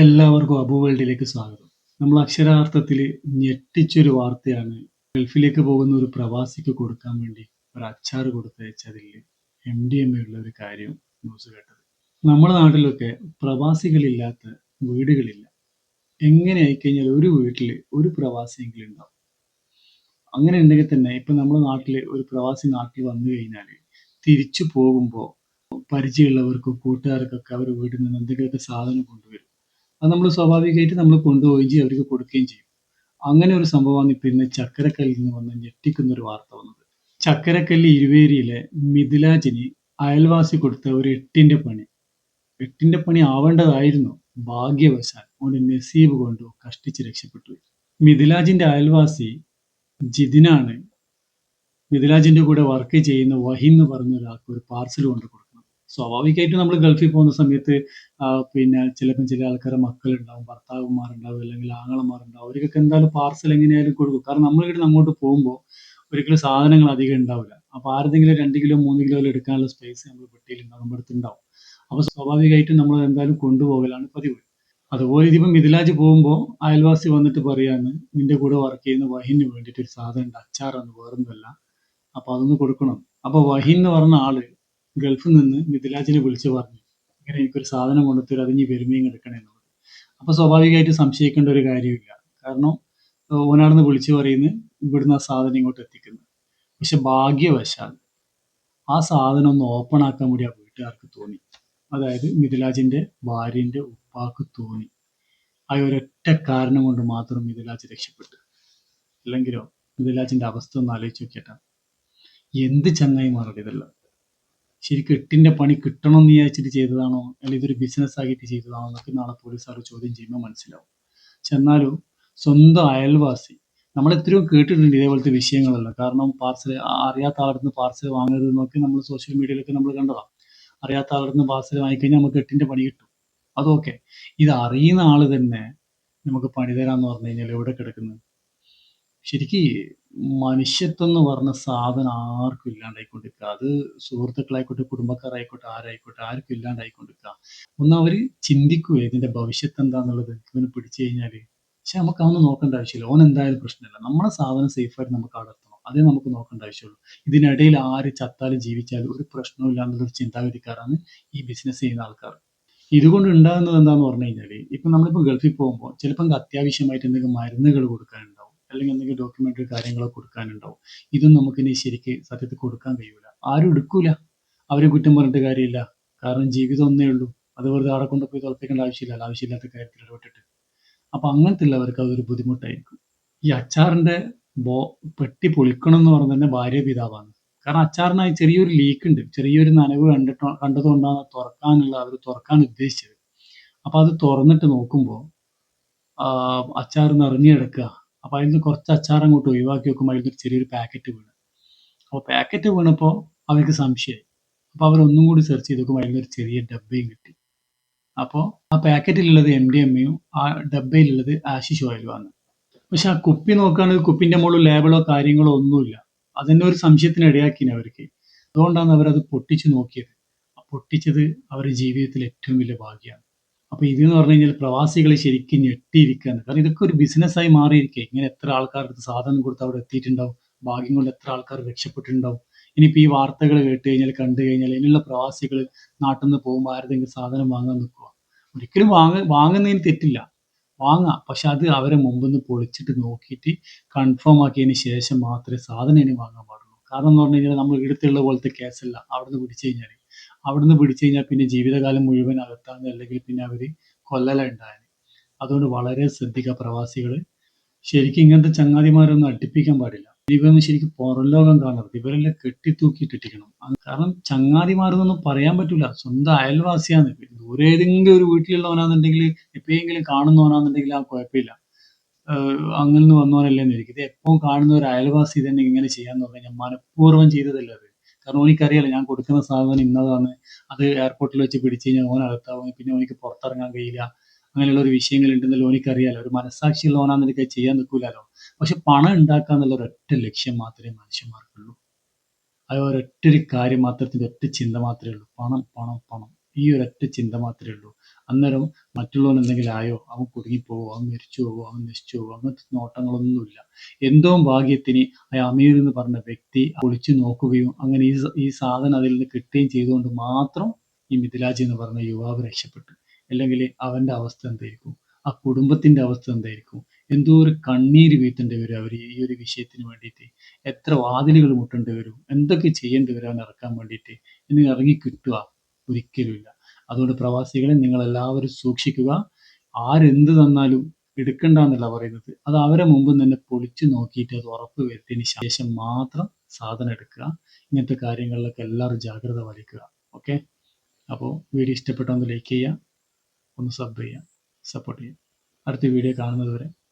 എല്ലാവർക്കും അബു വേൾഡിലേക്ക് സ്വാഗതം. നമ്മൾ അക്ഷരാർത്ഥത്തിൽ ഞെട്ടിച്ചൊരു വാർത്തയാണ് ഗൾഫിലേക്ക് പോകുന്ന ഒരു പ്രവാസിക്ക് കൊടുക്കാൻ വേണ്ടി ഒരു അച്ചാർ കൊടുത്തയച്ചതിൽ എം ഡി എം ഉള്ള ഒരു കാര്യം ന്യൂസ് കേട്ടത്. നമ്മുടെ നാട്ടിലൊക്കെ പ്രവാസികളില്ലാത്ത വീടുകളില്ല. എങ്ങനെ ആയിക്കഴിഞ്ഞാൽ ഒരു വീട്ടിൽ ഒരു പ്രവാസിയെങ്കിലും ഉണ്ടാവും. അങ്ങനെ ഉണ്ടെങ്കിൽ തന്നെ ഇപ്പൊ നമ്മുടെ നാട്ടിൽ ഒരു പ്രവാസി നാട്ടിൽ വന്നു കഴിഞ്ഞാൽ തിരിച്ചു പോകുമ്പോൾ പരിചയമുള്ളവർക്കും കൂട്ടുകാർക്കൊക്കെ അവരുടെ വീട്ടിൽ നിന്ന് എന്തെങ്കിലുമൊക്കെ സാധനം കൊണ്ടുവരും. അത് നമ്മൾ സ്വാഭാവികമായിട്ട് നമ്മൾ കൊണ്ടുപോവുകയും ചെയ്യും അവർക്ക് കൊടുക്കുകയും ചെയ്യും. അങ്ങനെ ഒരു സംഭവമാണ് ഇപ്പൊ ഇന്ന് ചക്കരക്കല്ലിൽ നിന്ന് വന്ന ഞെട്ടിക്കുന്ന ഒരു വാർത്ത വന്നത്. ചക്കരക്കല്ല് ഇരുവേരിയിലെ മിഥിലാജിന് അയൽവാസി കൊടുത്ത ഒരു എട്ടിന്റെ പണി. എട്ടിന്റെ പണി ആവേണ്ടതായിരുന്നു. ഭാഗ്യവശാൽ ഓന്റെ നസീബ് കൊണ്ട് കഷ്ടിച്ച് രക്ഷപ്പെട്ടു. മിഥിലാജിന്റെ അയൽവാസി ജിതിനാണ് മിഥിലാജിന്റെ കൂടെ വർക്ക് ചെയ്യുന്ന വഹി എന്ന് പറഞ്ഞ ഒരാൾക്ക് ഒരു പാർസൽ കൊണ്ട് കൊടുക്കുന്നത്. സ്വാഭാവികമായിട്ടും നമ്മൾ ഗൾഫിൽ പോകുന്ന സമയത്ത് പിന്നെ ചിലപ്പം ചില ആൾക്കാരുടെ മക്കളുണ്ടാവും, ഭർത്താവുമാരുണ്ടാവും അല്ലെങ്കിൽ ആങ്ങളമാരുണ്ടാവും. അവർക്കൊക്കെ എന്തായാലും പാർസൽ എങ്ങനെയായാലും കൊടുക്കും. കാരണം നമ്മൾ ഇവിടുന്ന് അങ്ങോട്ട് പോകുമ്പോൾ ഒരിക്കലും സാധനങ്ങൾ അധികം ഉണ്ടാവില്ല. അപ്പൊ ആരെങ്കിലും രണ്ട് കിലോ മൂന്ന് കിലോ എടുക്കാനുള്ള സ്പേസ് നമ്മൾ പെട്ടിയിലുണ്ടാവും, നമ്മുടെ അടുത്ത് ഉണ്ടാവും. അപ്പൊ സ്വാഭാവികമായിട്ടും നമ്മൾ എന്തായാലും കൊണ്ടുപോകലാണ് പതിവ്. അതുപോലെ ഇതിപ്പോ മിഥിലാജ് പോകുമ്പോ അയൽവാസി വന്നിട്ട് പറയാന്ന് നിന്റെ കൂടെ വർക്ക് ചെയ്യുന്ന വഹിന് വേണ്ടിയിട്ട് ഒരു സാധനം ഉണ്ട് അച്ചാറാണ് വേറൊന്നുമല്ല അപ്പൊ അതൊന്ന് കൊടുക്കണം അപ്പോൾ വഹിൻ എന്ന് പറഞ്ഞ ആൾ ഗൾഫിൽ നിന്ന് മിഥിലാജിനെ വിളിച്ച് പറഞ്ഞു. ഇങ്ങനെ എനിക്കൊരു സാധനം കൊണ്ടുത്തരും അത് ഇനി വരുമേയും എടുക്കണേ എന്നുള്ളത്. അപ്പൊ സ്വാഭാവികമായിട്ട് സംശയിക്കേണ്ട ഒരു കാര്യമില്ല. കാരണം ഓനാടുന്ന് വിളിച്ചു പറയുന്നത് ഇവിടുന്ന് ആ സാധനം ഇങ്ങോട്ട് എത്തിക്കുന്നു. പക്ഷെ ഭാഗ്യവശാൽ ആ സാധനം ഒന്ന് ഓപ്പൺ ആക്കാൻ വേണ്ടി ആ വീട്ടുകാർക്ക് തോന്നി. അതായത് മിഥിലാജിന്റെ ഭാര്യന്റെ ഉപ്പാക്ക് തോന്നി. ആ ഒരൊറ്റ കാരണം കൊണ്ട് മാത്രം മിഥിലാജ് രക്ഷപ്പെട്ടു. അല്ലെങ്കിലോ മിഥിലാജിന്റെ അവസ്ഥ ഒന്ന് ആലോചിച്ച് നോക്കിയിട്ടാണ് എന്ത് ചങ്ങായിമാരുടെ ഇതെല്ലാം? ശരിക്കും എട്ടിന്റെ പണി കിട്ടണം എന്ന് വിചാരിച്ചിട്ട് ചെയ്തതാണോ? അല്ലെങ്കിൽ ഇതൊരു ബിസിനസ് ആക്കിയിട്ട് ചെയ്തതാണോ എന്നൊക്കെ നാളെ പോലീസുകാർ ചോദ്യം ചെയ്യുമ്പോൾ മനസ്സിലാവും. പക്ഷെ എന്നാലും സ്വന്തം അയൽവാസി നമ്മൾ എത്രയോ കേട്ടിട്ടുണ്ട് ഇതേപോലത്തെ വിഷയങ്ങളല്ല. കാരണം പാർസൽ അറിയാത്ത ആളുടെ പാർസൽ വാങ്ങരുത് എന്നൊക്കെ നമ്മൾ സോഷ്യൽ മീഡിയയിലൊക്കെ നമ്മൾ കണ്ടതാണ് അറിയാത്ത ആളുടെ നിന്ന് പാർസൽ വാങ്ങിക്കഴിഞ്ഞാൽ നമുക്ക് എട്ടിന്റെ പണി കിട്ടും. അതൊക്കെ ഇത് അറിയുന്ന ആൾ തന്നെ നമുക്ക് പണി തരാന്ന് പറഞ്ഞു കഴിഞ്ഞാൽ എവിടെ കിടക്കുന്നത് ശരിക്ക് മനുഷ്യത്വം എന്ന് പറഞ്ഞ സാധനം ആർക്കും ഇല്ലാണ്ടായിക്കൊണ്ടിരിക്കുക അത് സുഹൃത്തുക്കളായിക്കോട്ടെ കുടുംബക്കാരായിക്കോട്ടെ ആരായിക്കോട്ടെ ആർക്കും ഇല്ലാണ്ടായിക്കൊണ്ടിരിക്കുക ഒന്ന് അവർ ചിന്തിക്കുക ഇതിന്റെ ഭവിഷ്യത്ത് എന്താന്നുള്ളത് ഇവന് പിടിച്ചു കഴിഞ്ഞാൽ. പക്ഷെ നമുക്ക് അതൊന്നും നോക്കേണ്ട ആവശ്യമില്ല. ഓൻ എന്തായാലും പ്രശ്നമില്ല. നമ്മുടെ സാധനം സേഫായിട്ട് നമുക്ക് അവിടെ എത്തണം. അതേ നമുക്ക് നോക്കേണ്ട ആവശ്യമുള്ളൂ. ഇതിനിടയിൽ ആര് ചത്താലും ജീവിച്ചാലും ഒരു പ്രശ്നവും ഇല്ലാന്നുള്ളൊരു ചിന്താഗതിക്കാരാണ് ഈ ബിസിനസ് ചെയ്യുന്ന ആൾക്കാർ. ഇതുകൊണ്ട് ഉണ്ടാകുന്നത് എന്താന്ന് പറഞ്ഞു കഴിഞ്ഞാൽ ഇപ്പൊ നമ്മളിപ്പോ ഗൾഫിൽ പോകുമ്പോൾ ചിലപ്പോൾ അത്യാവശ്യമായിട്ട് എന്തെങ്കിലും മരുന്നുകൾ കൊടുക്കാനുണ്ടാവും അല്ലെങ്കിൽ എന്തെങ്കിലും ഡോക്യുമെന്ററി കാര്യങ്ങളോ കൊടുക്കാനുണ്ടാവും. ഇതും നമുക്ക് ഇനി ശരിക്ക് സത്യത്തിൽ കൊടുക്കാൻ കഴിയൂല. ആരും എടുക്കൂല. അവരെ കുറ്റം പറഞ്ഞിട്ട് കാര്യമില്ല. കാരണം ജീവിതം ഒന്നേ ഉള്ളൂ. അത് വെറുതെ അവിടെ കൊണ്ടുപോയി തുറപ്പിക്കേണ്ട ആവശ്യമില്ല. ആവശ്യമില്ലാത്ത കാര്യത്തിൽ ഇടപെട്ടിട്ട്. അപ്പൊ അങ്ങനത്തെ ഉള്ളവർക്ക് അതൊരു ബുദ്ധിമുട്ടായിരിക്കും. ഈ അച്ചാറിന്റെ ബോ പെട്ടി പൊളിക്കണം എന്ന് പറഞ്ഞ തന്നെ ഭാര്യ പിതാവാണ്. കാരണം അച്ചാറിനായി ചെറിയൊരു ലീക്ക് ഉണ്ട്. ചെറിയൊരു നനവ് കണ്ടിട്ടോ കണ്ടതുകൊണ്ടാണ് തുറക്കാനുള്ള അവർ തുറക്കാൻ ഉദ്ദേശിച്ചത്. അപ്പൊ അത് തുറന്നിട്ട് നോക്കുമ്പോൾ അച്ചാർ നിറഞ്ഞു കിടക്കുക അപ്പൊ അതിൽ നിന്ന് കുറച്ച് അച്ചാർ അങ്ങോട്ട് ഒഴിവാക്കി വെക്കുമ്പോൾ അതിൽ നിന്ന് ചെറിയൊരു പാക്കറ്റ് വീണ്. അപ്പോൾ പാക്കറ്റ് വീണപ്പോൾ അവർക്ക് സംശയമായി അപ്പൊ അവരൊന്നും കൂടി സെർച്ച് ചെയ്ത് നോക്കുമ്പോൾ അതിൽ നിന്ന് ഒരു ചെറിയ ഡബ്ബയും കിട്ടി. അപ്പോൾ ആ പാക്കറ്റിലുള്ളത് എം ഡി എമ്മയും ആ ഡബ്ബയിലുള്ളത് ആശിഷ് ഓയിലും ആണ്. പക്ഷെ ആ കുപ്പി നോക്കുകയാണെങ്കിൽ കുപ്പിന്റെ മുകളിൽ ലേബിളോ കാര്യങ്ങളോ ഒന്നുമില്ല. അതിന്റെ ഒരു സംശയത്തിന് ഇടയാക്കിന് അവർക്ക്. അതുകൊണ്ടാണ് അവരത് പൊട്ടിച്ചു നോക്കിയത്. പൊട്ടിച്ചത് അവരുടെ ജീവിതത്തിൽ ഏറ്റവും വലിയ ഭാഗ്യമാണ് അപ്പൊ ഇത് എന്ന് പറഞ്ഞു കഴിഞ്ഞാൽ പ്രവാസികളെ ശരിക്കും ഞെട്ടിയിരിക്കുകയാണ് കാരണം ഇതൊക്കെ ഒരു ബിസിനസ്സായി മാറിയിരിക്കുക ഇങ്ങനെ എത്ര ആൾക്കാർക്ക് സാധനം കൊടുത്ത് അവിടെ എത്തിയിട്ടുണ്ടാവും. ഭാഗ്യം കൊണ്ട് എത്ര ആൾക്കാർ രക്ഷപ്പെട്ടിട്ടുണ്ടാവും. ഇനിയിപ്പോ ഈ വാർത്തകൾ കേട്ട് കഴിഞ്ഞാൽ കണ്ടു കഴിഞ്ഞാൽ ഇതിനുള്ള പ്രവാസികൾ നാട്ടിൽ നിന്ന് പോകുമ്പോൾ ആരുടെങ്കിലും സാധനം വാങ്ങാൻ നിൽക്കുക ഒരിക്കലും വാങ്ങ വാങ്ങുന്നതിന് തെറ്റില്ല. വാങ്ങാം. പക്ഷെ അത് അവരെ മുമ്പിൽ നിന്ന് പൊളിച്ചിട്ട് നോക്കിയിട്ട് കൺഫേം ആക്കിയതിന് ശേഷം മാത്രമേ സാധനം ഇനി വാങ്ങാൻ പാടുള്ളൂ. കാരണം എന്ന് പറഞ്ഞു കഴിഞ്ഞാൽ നമ്മൾ ഇവിടുത്തുള്ള പോലത്തെ കേസല്ല അവിടുന്ന് പിടിച്ചു കഴിഞ്ഞാൽ അവിടുന്ന് പിടിച്ചു കഴിഞ്ഞാൽ പിന്നെ ജീവിതകാലം മുഴുവൻ അകത്താന്ന് അല്ലെങ്കിൽ പിന്നെ അവർ കൊല്ലല ഉണ്ടായാൽ അതുകൊണ്ട് വളരെ ശ്രദ്ധിക്കുക പ്രവാസികൾ ശരിക്കും ഇങ്ങനത്തെ ചങ്ങാതിമാരൊന്നും അടുപ്പിക്കാൻ പാടില്ല. ഇവരൊന്നും ശരിക്കും പുറം ലോകം കാണരുത്. ഇവരെല്ലാം കെട്ടിത്തൂക്കിയിട്ടിരിക്കണം കാരണം ചങ്ങാതിമാരെന്നൊന്നും പറയാൻ പറ്റില്ല സ്വന്തം അയൽവാസിയാണ് ദൂരെ ഏതെങ്കിലും ഒരു വീട്ടിലുള്ളവനാന്നുണ്ടെങ്കിൽ എപ്പോഴെങ്കിലും കാണുന്നവനാന്നുണ്ടെങ്കിൽ ആ കുഴപ്പമില്ല. അങ്ങനെ നിന്ന് വന്നവനല്ലേന്ന് ഇരിക്കും ഇത് എപ്പോഴും കാണുന്ന ഒരു അയൽവാസി തന്നെ ഇങ്ങനെ ചെയ്യാന്ന് പറഞ്ഞു കഴിഞ്ഞാൽ മനഃപൂർവം ചെയ്തതല്ല അത്? കാരണം ഓനിക്കറിയാലോ ഞാൻ കൊടുക്കുന്ന സാധനം ഇന്നതാണ്. അത് എയർപോർട്ടിൽ വെച്ച് പിടിച്ചു കഴിഞ്ഞാൽ ഓൻ അകത്താവും. പിന്നെ ഓനിക്ക് പുറത്തിറങ്ങാൻ കഴിയില്ല. അങ്ങനെയുള്ള ഒരു വിഷയങ്ങൾ ഉണ്ടെന്നല്ലോ ഓനിക്കറിയാലോ. ഒരു മനസ്സാക്ഷിയുള്ളവനാണെന്നൊക്കെ ചെയ്യാൻ നിൽക്കൂലല്ലോ പക്ഷെ പണം ഉണ്ടാക്കുക എന്നുള്ള ഒരൊറ്റ ലക്ഷ്യം മാത്രമേ മനുഷ്യന്മാർക്കുള്ളൂ. അത് ഒരൊറ്റ ഒരു കാര്യം മാത്രത്തിന്റെ ഒറ്റ ചിന്ത മാത്രമേ ഉള്ളൂ. പണം പണം പണം. ഈ ഒരൊറ്റ ചിന്ത മാത്രമേ ഉള്ളൂ. അന്നേരം മറ്റുള്ളവൻ എന്തെങ്കിലും ആയോ? അവൻ കുടുങ്ങിപ്പോവോ? അവൻ മരിച്ചു പോവോ അവൻ നശിച്ചു പോവോ അങ്ങനത്തെ നോട്ടങ്ങളൊന്നുമില്ല. എന്തോ ഭാഗ്യത്തിന് ആ അമീർ എന്ന് പറഞ്ഞ വ്യക്തി ഒളിച്ചു നോക്കുകയും അങ്ങനെ ഈ ഈ സാധനം അതിൽ നിന്ന് കിട്ടുകയും ചെയ്തുകൊണ്ട് മാത്രം ഈ മിഥിലാജ് എന്ന് പറഞ്ഞ യുവാവ് രക്ഷപ്പെട്ടു. അല്ലെങ്കിൽ അവന്റെ അവസ്ഥ എന്തായിരിക്കും? ആ കുടുംബത്തിന്റെ അവസ്ഥ എന്തായിരിക്കും? എന്തോ ഒരു കണ്ണീര് വീഴ്ത്തേണ്ടി വരും അവർ ഈ ഒരു വിഷയത്തിന് വേണ്ടിയിട്ട്. എത്ര വാതിലുകൾ മുട്ടേണ്ടി വരും? എന്തൊക്കെ ചെയ്യേണ്ടി വരും അവൻ ഇറക്കാൻ വേണ്ടിയിട്ട്? ഇനി ഇറങ്ങി കിട്ടുക. ഒരിക്കലുമില്ല. അതുകൊണ്ട് പ്രവാസികളെ നിങ്ങൾ എല്ലാവരും സൂക്ഷിക്കുക. ആരെന്ത് തന്നാലും എടുക്കണ്ട എന്നല്ല പറയുന്നത്. അത് അവരെ മുമ്പ് തന്നെ പൊളിച്ചു നോക്കിയിട്ട് അത് ഉറപ്പ് വരുത്തിയതിന് ശേഷം മാത്രം സാധനം എടുക്കുക. ഇങ്ങനത്തെ കാര്യങ്ങളിലൊക്കെ എല്ലാവരും ജാഗ്രത പാലിക്കുക. ഓക്കെ? അപ്പോൾ വീഡിയോ ഇഷ്ടപ്പെട്ടൊന്ന് ലൈക്ക് ചെയ്യുക. ഒന്ന് സബ് ചെയ്യുക. സപ്പോർട്ട് ചെയ്യുക. അടുത്ത വീഡിയോ കാണുന്നത് വരെ ബൈ